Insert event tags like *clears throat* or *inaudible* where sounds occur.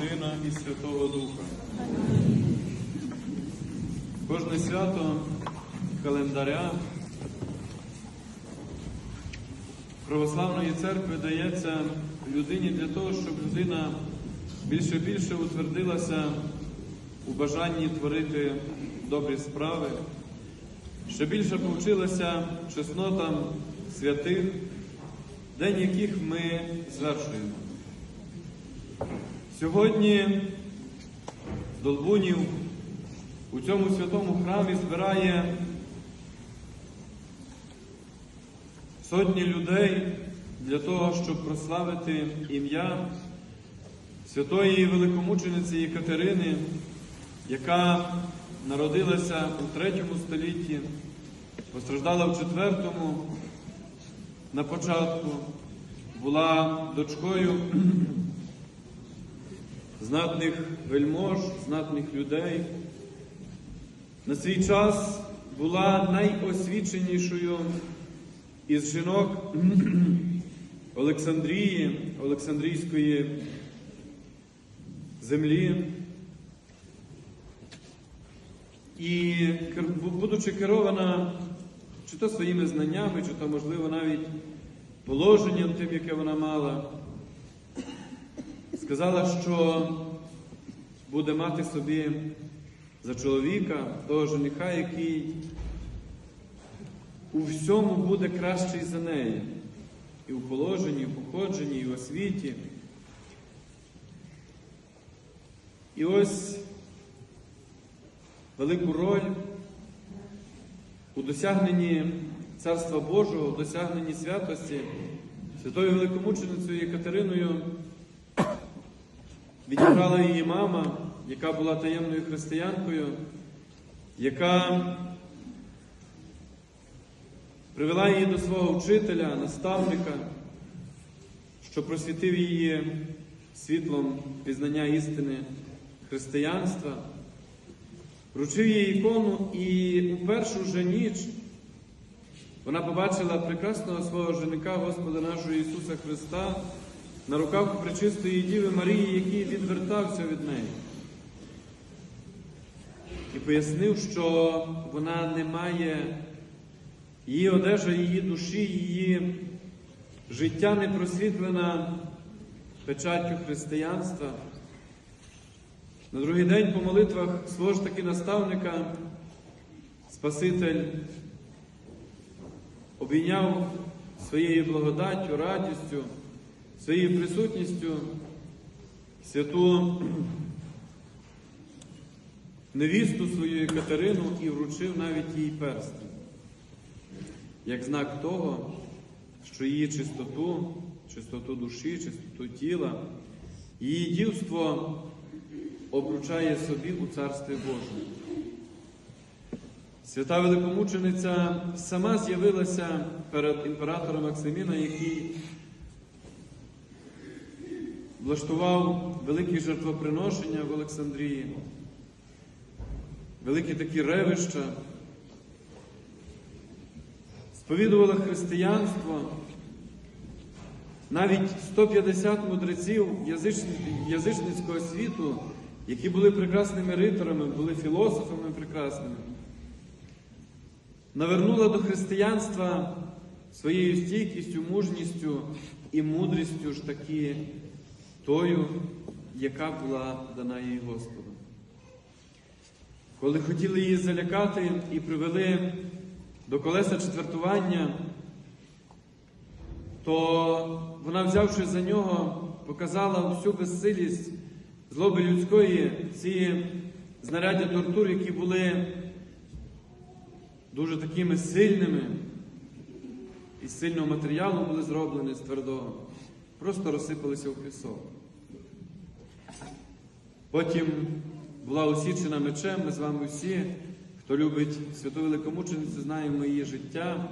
Сина і Святого Духа. Кожне свято календаря православної церкви дається людині для того, щоб людина більше більше утвердилася у бажанні творити добрі справи, ще більше повчилася чеснотам святих, день яких ми звершуємо. Сьогодні Долбунів у цьому святому храмі збирає сотні людей для того, щоб прославити ім'я святої великомучениці Єкатерини, яка народилася у третьому столітті, постраждала в четвертому на початку, була дочкою знатних вельмож, знатних людей. На свій час була найосвіченішою із жінок *clears throat* Олександрії, Олександрійської землі. І будучи керована чи то своїми знаннями, чи то, можливо, навіть положенням тим, яке вона мала, сказала, що буде мати собі за чоловіка того жениха, який у всьому буде кращий за неї. І у положенні, і в походженні, і в освіті. І ось велику роль у досягненні Царства Божого, у досягненні святості святою великомученицею Єкатериною відіграла її мама, яка була таємною християнкою, яка привела її до свого вчителя, наставника, що просвітив її світлом пізнання істини християнства, вручив їй ікону, і у першу же ніч вона побачила прекрасного свого женика Господа нашого Ісуса Христа на руках пречистої Діви Марії, який відвертався від неї. І пояснив, що вона не має її одежа, її душі, її життя не просвітлена печаттю християнства. На другий день по молитвах свого ж таки наставника Спаситель обійняв своєю благодаттю, радістю, своєю присутністю святу невісту свою Катерину і вручив навіть їй перстень, як знак того, що її чистоту, чистоту душі, чистоту тіла, її дівство обручає собі у Царстві Божому. Свята великомучениця сама з'явилася перед імператором Максиміна, який влаштував великі жертвоприношення в Олександрії, великі такі ревища, сповідувала християнство. Навіть 150 мудреців язичницького світу, які були прекрасними риторами, були філософами прекрасними, навернула до християнства своєю стійкістю, мужністю і мудрістю ж таки тою, яка була дана їй Господом. Коли хотіли її залякати і привели до колеса четвертування, то вона, взявши за нього, показала всю безсилість злоби людської, ці знаряддя тортур, які були дуже такими сильними, із сильного матеріалу були зроблені з твердого, просто розсипалися в пісок. Потім була осічена мечем, ми з вами всі, хто любить святу великомученицю, знаємо її життя.